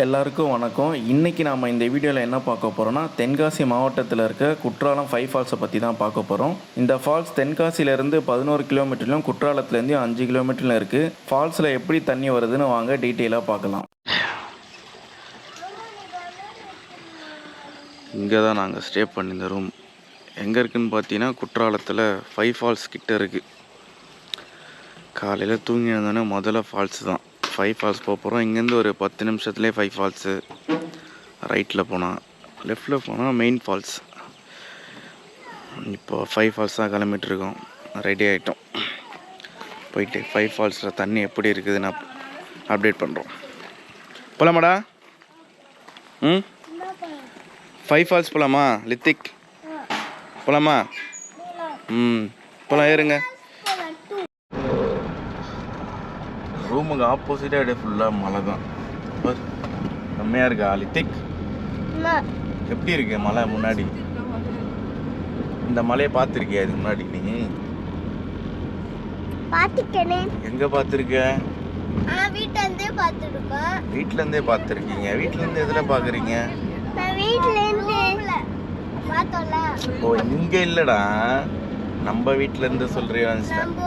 எல்லாருக்கும் வணக்கம். இன்றைக்கி நாம் இந்த வீடியோவில் என்ன பார்க்க போகிறோம்னா தென்காசி மாவட்டத்தில் இருக்க குற்றாலம் ஃபைவ் ஃபால்ஸை பற்றி தான் பார்க்க போகிறோம் இந்த ஃபால்ஸ் தென்காசியிலேருந்து பதினோரு கிலோமீட்டர்லையும் குற்றாலத்துலேருந்து அஞ்சு கிலோமீட்டரில் இருக்குது ஃபால்ஸில் எப்படி தண்ணி வருதுன்னு வாங்க டீட்டெயிலாக பார்க்கலாம். இங்கே தான் நாங்கள் ஸ்டே பண்ணியிருந்த ரூம் எங்கே இருக்குதுன்னு பார்த்தீங்கன்னா குற்றாலத்தில் ஃபைவ் ஃபால்ஸ் கிட்ட இருக்குது காலையில் தூங்கி எழுந்தோடனே முதல்ல ஃபால்ஸ் தான். ஃபைவ் ஃபால்ஸ் போக போகிறோம் இங்கேருந்து ஒரு பத்து நிமிஷத்துலேயே ஃபைவ் ஃபால்ஸு ரைட்டில் போனால் லெஃப்டில் போனால் மெயின் ஃபால்ஸ் இப்போ ஃபைவ் ஃபால்ஸ் தான் கிளம்பிட்டு இருக்கோம். ரெடி ஆகிட்டோம் போயிட்டு ஃபைவ் ஃபால்ஸில் தண்ணி எப்படி இருக்குதுன்னு அப் அப்டேட் பண்ணுறோம் போலாமாடா? ம்? ஃபைவ் ஃபால்ஸ் போகலாமா லித்திக்? போகலாமா ம். போகலாம் ஏறுங்க. ரூமுக்கு ஆப்போசிட்டாக அப்படியே ஃபுல்லாக மலை தான். செம்மையா இருக்கா லித்திக் எப்படி இருக்கு மலை முன்னாடி? இந்த மலையை பார்த்துருக்கியா இதுக்கு முன்னாடி நீ? பாத்துக்கனே எங்க பார்த்துருக்க? நான் வீட்டுல இருந்தே பாத்துருக்கேன் வீட்ல இருந்தே பார்த்துருக்கீங்க. வீட்ல இருந்து எதுல பாக்குறீங்க நான் வீட்டுல இருந்து பார்த்தோம்ல. ஓ இங்க இல்லடா. நம்ம வீட்ல இருந்து சொல்றியா நம்ம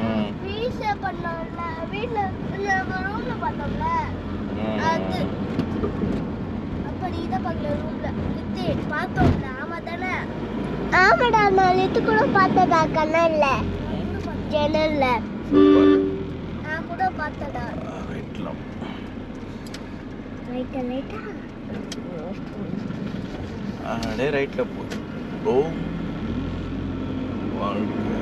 ம் வீச பண்ணோம்ல வீட்டுல ம். அது அப்படி இத பார்க்கல ரூம்ல வித்து பார்த்தோம்ல? ஆமா தானே? ஆமாடா நான் இது கூட பார்த்ததா கண்ணல்ல ஜன்னல்ல. நான் கூட பார்த்தடா ரைட்ல லைட்டா லைட்டா. அப்படியே ரைட்ல போ. ஓ வாழ்க்கை.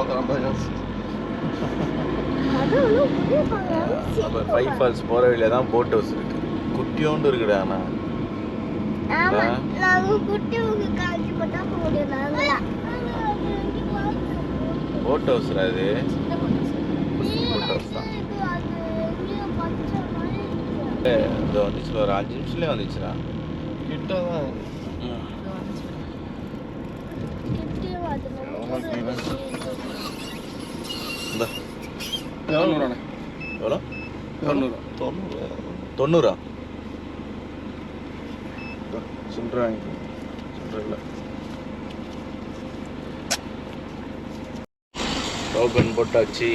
பார்க்கலாம் அப்போ ஃபைவ் ஃபால்ஸ் போகிற வழியில தான் போட் ஹவுஸ் இருக்கு குட்டியோண்டு இருக்குடா ஆனால் போட் ஹவுஸ்ல அது போட் ஹவுஸ் தான் இது வந்துச்சு ஒரு அஞ்சு நிமிஷத்துலேயே வந்துச்சுடா கிட்ட தான் எவ்வளோ தொண்ணூறு தொண்ணூறு தொண்ணூறா சில்லற வாங்கி சில்லற இல்லை டோக்கன் போட்டாச்சு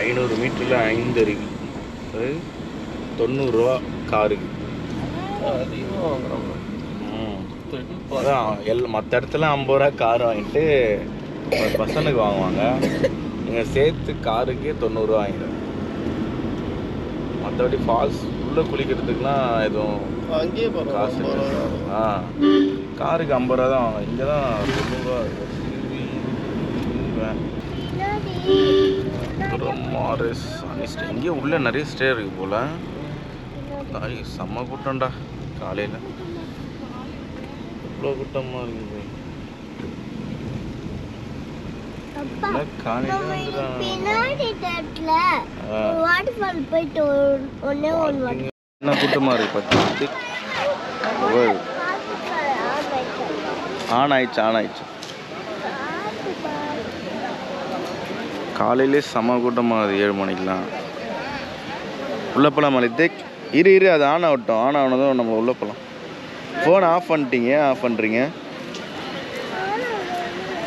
ஐநூறு மீட்டரில் ஐந்து அது தொண்ணூறுரூவா காருக்கு அதிகமாக வாங்குறாங்க ம் அதான் எல் மற்ற இடத்துல ஐம்பது ரூபா கார் வாங்கிட்டு பர்சனுக்கு வாங்குவாங்க. நீங்கள் சேர்த்து காருக்கே தொண்ணூறுரூவா வாங்கிடும் மற்றபடி ஃபால்ஸ் உள்ளே குளிக்கிறதுக்குலாம் எதுவும் அங்கேயே காசு ஆ. காருக்கு ஐம்பது ரூபா தான் வாங்க இங்கே தான் தொண்ணூறுரூவா மாரஸ் அனிஸ்ட் இங்கேயும் உள்ளே நிறைய ஸ்டே இருக்கு போல். தாய் செம்ம கூட்டம்டா. காலையில். இவ்வளோ கூட்டமாக இருக்குது இல்லை, காலையில வந்துடும் பின்னாடி தட்டுல வாட்டர் ஃபால் போயிட்டு ஒன்னே ஒன்று என்ன கூட்டமாக இருக்கு பத்து ஆன் ஆயிடுச்சு ஆன் ஆயிடுச்சு காலையிலே செம கூட்டமாகுது ஏழு மணிக்கெலாம் உள்ளே போகலாமா லித்திக் இரு இரு அது ஆன் ஆகட்டும். ஆன் ஆனதும் நம்ம உள்ளே போகலாம் ஃபோன் ஆஃப் பண்ணிட்டீங்க ஆஃப் பண்ணுறீங்க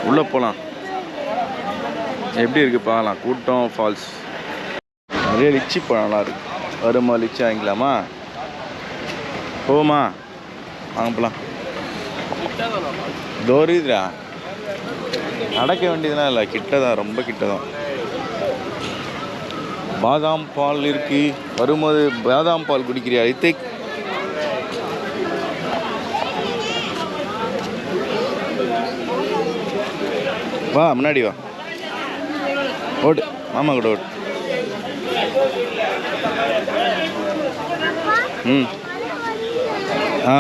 உள்ளே போகலாம் எப்படி இருக்குது பார்க்கலாம். கூட்டம் ஃபால்ஸ் நிறைய லிச்சி பழம்லாம் இருக்கு. வருமா லிச்சி வாங்கிக்கலாமா? போமா. வாங்க போகலாம் தோரிதுரா நடக்க வேண்டியதுலாம் இல்லை. கிட்ட தான் ரொம்ப கிட்ட தான் பாதாம் பால் இருக்கு. வரும்போது பாதாம் பால் குடிக்கிறியா இத்திக் வா முன்னாடி வா. ஓடு. மாமா கூட ஓடு. ம். ஆ.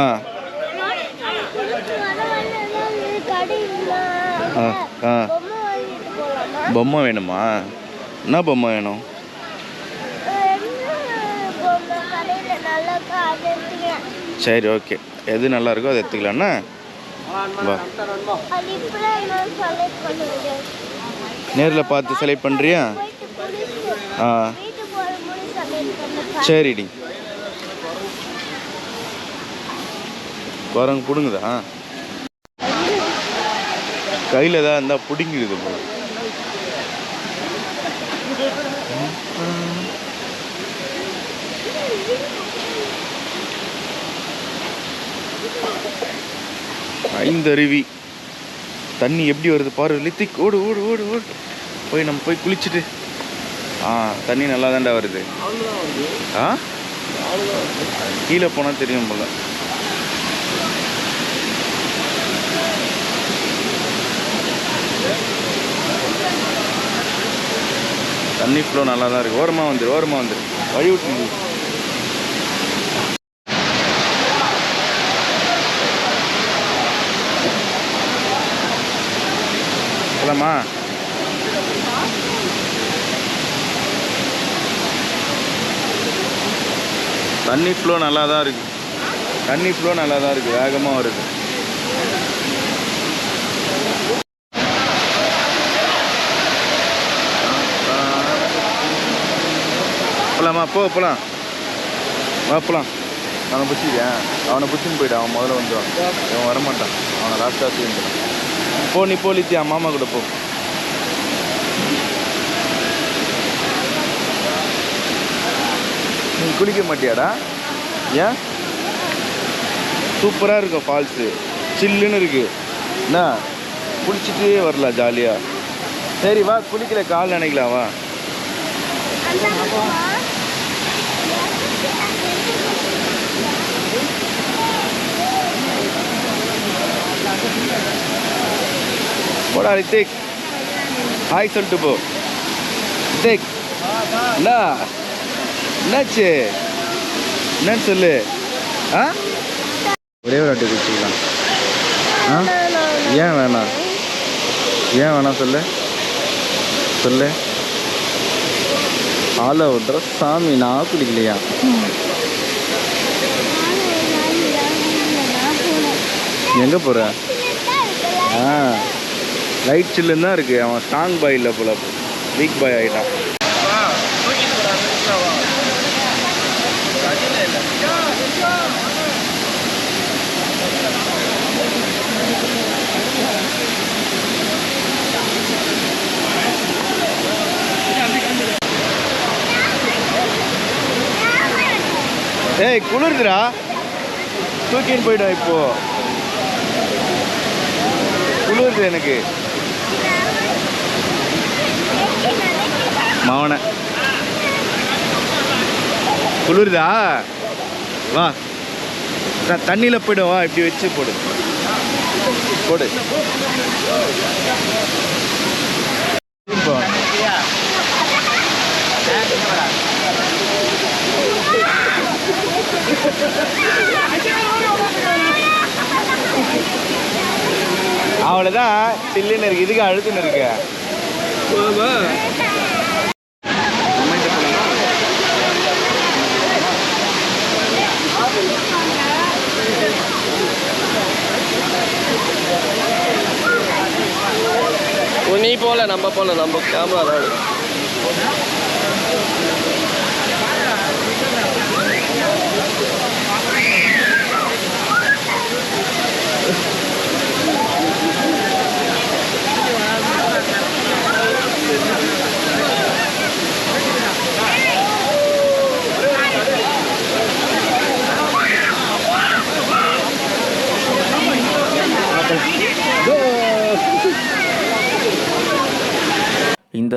ஆ ஆ. பொம்மை வேணுமா? என்ன பொம்மை வேணும்? சரி ஓகே. எது நல்லா இருக்கோ அதை எடுத்துக்கலாம்ண்ணா வா. நேரில் பார்த்து செலக்ட் பண்ணுறியா ஆ. சரிடி. குரங்கு பிடுங்குதா? கையில் தான் இருந்தால் பிடுங்கிடுது போல. ஐந்தருவி. தண்ணி எப்படி வருது பாரு லித்திக் ஓடு ஓடு ஓடு ஓடு. போய் நம்ம போய் குளிச்சுட்டு. ஆ தண்ணி நல்லா தான்டா வருது. ஆ? கீழே போனால் தெரியும் போல. தண்ணி ஃப்ளோ நல்லா தான் இருக்கு. ஓரமாக வந்துடு ஓரமாக வந்துடு வழி விட்டு நில்லு. தண்ணி ஃப்ளோ நல்லா தான் இருக்கு. தண்ணி ஃப்ளோ நல்லா தான் இருக்கு. வேகமாக வருது போலாமா? போ போலாம். வா அவனை பிடிச்சிக்கேன் அவனை பிடிச்சின்னு போயிட்டான். அவன் முதல்ல வந்துடுவான் அவன் வரமாட்டான். அவனை லாஸ்ட்டாக தூக்கிட்டு போ நீ போ லித்தியா. மாமா கூட போ. நீ குளிக்க மாட்டியாடா? ஏன்? சூப்பராக இருக்கும் ஃபால்ஸு சில்லுன்னு இருக்கு. என்ன? குளிச்சுட்டே வரலாம் ஜாலியாக சரி வா குளிக்கல கால் நினைக்கலாம் வா. போடா ரித்திக் ஹாய் சொல்லிட்டு போ ரித்திக் என்ன என்னாச்சு என்னன்னு சொல்லு ஆ ஒரே ஒரு வாட்டி குடிச்சிக்கலாம். ஆ? ஏன் வேணாம்? ஏன் வேணாம் சொல்லு? சொல்லு. ஆளை விட்ற சாமி நான் குடிக்கலையா? எங்கே போகிற ஆ. லைட் சில்லுன்னு தான் இருக்குது அவன் ஸ்ட்ராங் பாய் இல்லை போல. வீக் பாய் ஆகிட்டான் ஏய் குளிருதுடா. தூக்கின்னு போயிடும் இப்போ. குளிர்து எனக்கு. மாவன. குளிருதா? வா. நான் தண்ணியில் போய்டும் வா. இப்படி வச்சு போடு. போடு. அவ்வளோதான் சில்லுன்னு இருக்கு. இதுக்கு அழுத்துன்னு இருக்கு. நீ போல நம்ம போல நம்ம கேமரா தான்.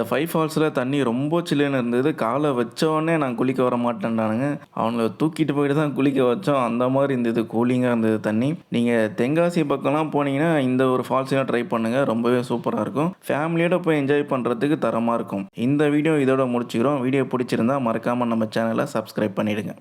இந்த ஃபைவ் ஃபால்ஸில் தண்ணி ரொம்ப சில்லுன்னு இருந்தது. காலை வச்சோடனே நான் குளிக்க வர மாட்டேன்டானுங்க. அவங்கள தூக்கிட்டு போயிட்டு தான் குளிக்க வச்சோம். அந்த மாதிரி இருந்தது கூலிங்காக இருந்தது தண்ணி. நீங்கள் தென்காசி பக்கம்லாம் போனீங்கன்னா இந்த ஒரு ஃபால்ஸையும் ட்ரை பண்ணுங்கள் ரொம்பவே சூப்பராக இருக்கும். ஃபேமிலியோட போய் என்ஜாய் பண்ணுறதுக்கு தரமாக இருக்கும். இந்த வீடியோ இதோட முடிச்சுக்கிறோம். வீடியோ பிடிச்சிருந்தா மறக்காமல் நம்ம சேனலை சப்ஸ்கிரைப் பண்ணிவிடுங்க